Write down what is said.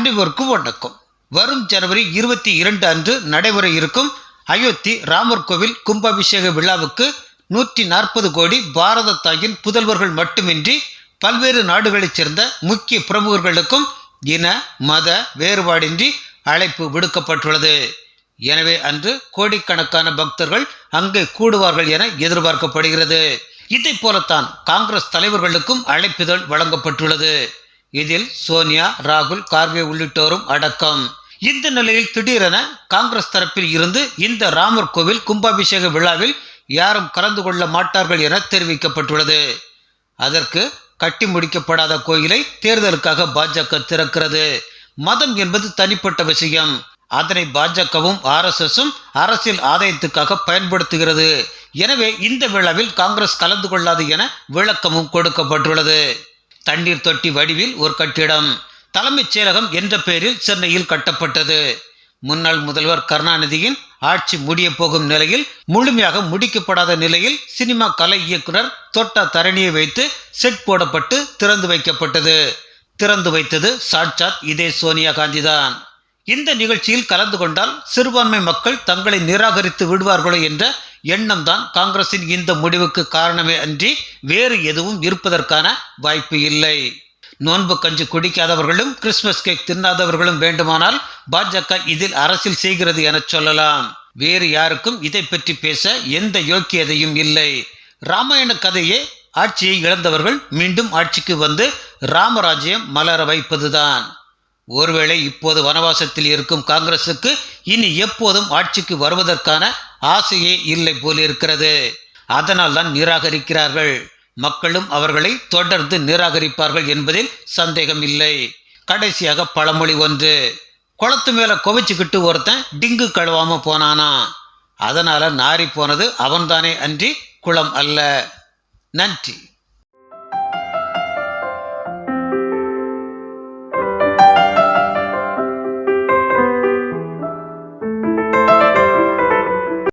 அனைவருக்கும் வணக்கம் வரும் ஜனவரி இருபத்தி இரண்டு அன்று நடைபெற இருக்கும் அயோத்தி ராமர் கோவில் கும்பாபிஷேக விழாவுக்கு நூற்றி நாற்பது கோடி பாரத தாயின் புதல்வர்கள் மட்டுமின்றி பல்வேறு நாடுகளைச் சேர்ந்த முக்கிய பிரமுகர்களுக்கும் இன மத வேறுபாடின்றி அழைப்பு விடுக்கப்பட்டுள்ளது. எனவே அன்று கோடிக்கணக்கான பக்தர்கள் அங்கே கூடுவார்கள் என எதிர்பார்க்கப்படுகிறது. இதை போலத்தான் காங்கிரஸ் தலைவர்களுக்கும் அழைப்பிதழ் வழங்கப்பட்டுள்ளது. இதில் சோனியா ராகுல் கார்கே உள்ளிட்டோரும் அடக்கம். இந்த நிலையில் திடீரென காங்கிரஸ் தரப்பில் இருந்து இந்த ராமர் கோவில் கும்பாபிஷேக விழாவில் யாரும் கலந்து கொள்ள மாட்டார்கள் என தெரிவிக்கப்பட்டுள்ளது. அதற்கு கட்டி முடிக்கப்படாத கோயிலை தேர்தலுக்காக பாஜக திறக்கிறது. மதம் என்பது தனிப்பட்ட விஷயம். அதனை பாஜகவும் ஆர்எஸ்எஸும் அரசியல் ஆதாயத்துக்காக பயன்படுத்துகிறது. எனவே இந்த விழாவில் காங்கிரஸ் கலந்து கொள்ளாது என விளக்கமும் கொடுக்கப்பட்டுள்ளது. தண்ணீர் தொட்டி வடிவில் ஒரு கட்டிடம். தலைமைச் செயலகம் என்ற பெயரில் சென்னையில் கட்டப்பட்டது. முன்னாள் முதல்வர் கருணாநிதியின் ஆட்சி முடிய போகும் நிலையில் முழுமையாக முடிக்கப்படாத நிலையில் சினிமா கலை இயக்குனர் தொட்ட தரணியை வைத்து செட் போடப்பட்டு திறந்து வைக்கப்பட்டது. திறந்து வைத்தது சாட்சாத் இதே சோனியா காந்தி தான் இந்த நிகழ்ச்சியில் கலந்து கொண்டால் சிறுபான்மை மக்கள் தங்களை நிராகரித்து விடுவார்களோ என்ற எண்ணம் தான் காங்கிரசின் இந்த முடிவுக்கு காரணமே அன்றி வேறு எதுவும் இருப்பதற்கான வாய்ப்பு இல்லை. நோன்பு கஞ்சி குடிக்காதவர்களும் கிறிஸ்மஸ் கேக் தின்னாதவர்களும் வேண்டுமானால் பாஜக இதில் அரசியல் செய்கிறது என சொல்லலாம். வேறு யாருக்கும் இதை பற்றி பேச எந்த யோக்கியதையும் இல்லை. ராமாயண கதையே ஆட்சியை இழந்தவர்கள் மீண்டும் ஆட்சிக்கு வந்து ராமராஜ்யம் மலர வைப்பதுதான். ஒருவேளை இப்போது வனவாசத்தில் இருக்கும் காங்கிரசுக்கு இனி எப்போதும் ஆட்சிக்கு வருவதற்கான ஆசையே இல்லை போலிருக்கிறது. அதனால் தான் நிராகரிக்கிறார்கள். மக்களும் அவர்களை தொடர்ந்து நிராகரிப்பார்கள் என்பதில் சந்தேகம் இல்லை கடைசியாக பழமொழி ஒன்று குளத்து மேல குவிச்சுக்கிட்டு ஒருத்தன் டிங்கு கழுவாம போனானா? அதனால நாரி போனது அவன்தானே அன்றி குளம் அல்ல. நன்றி.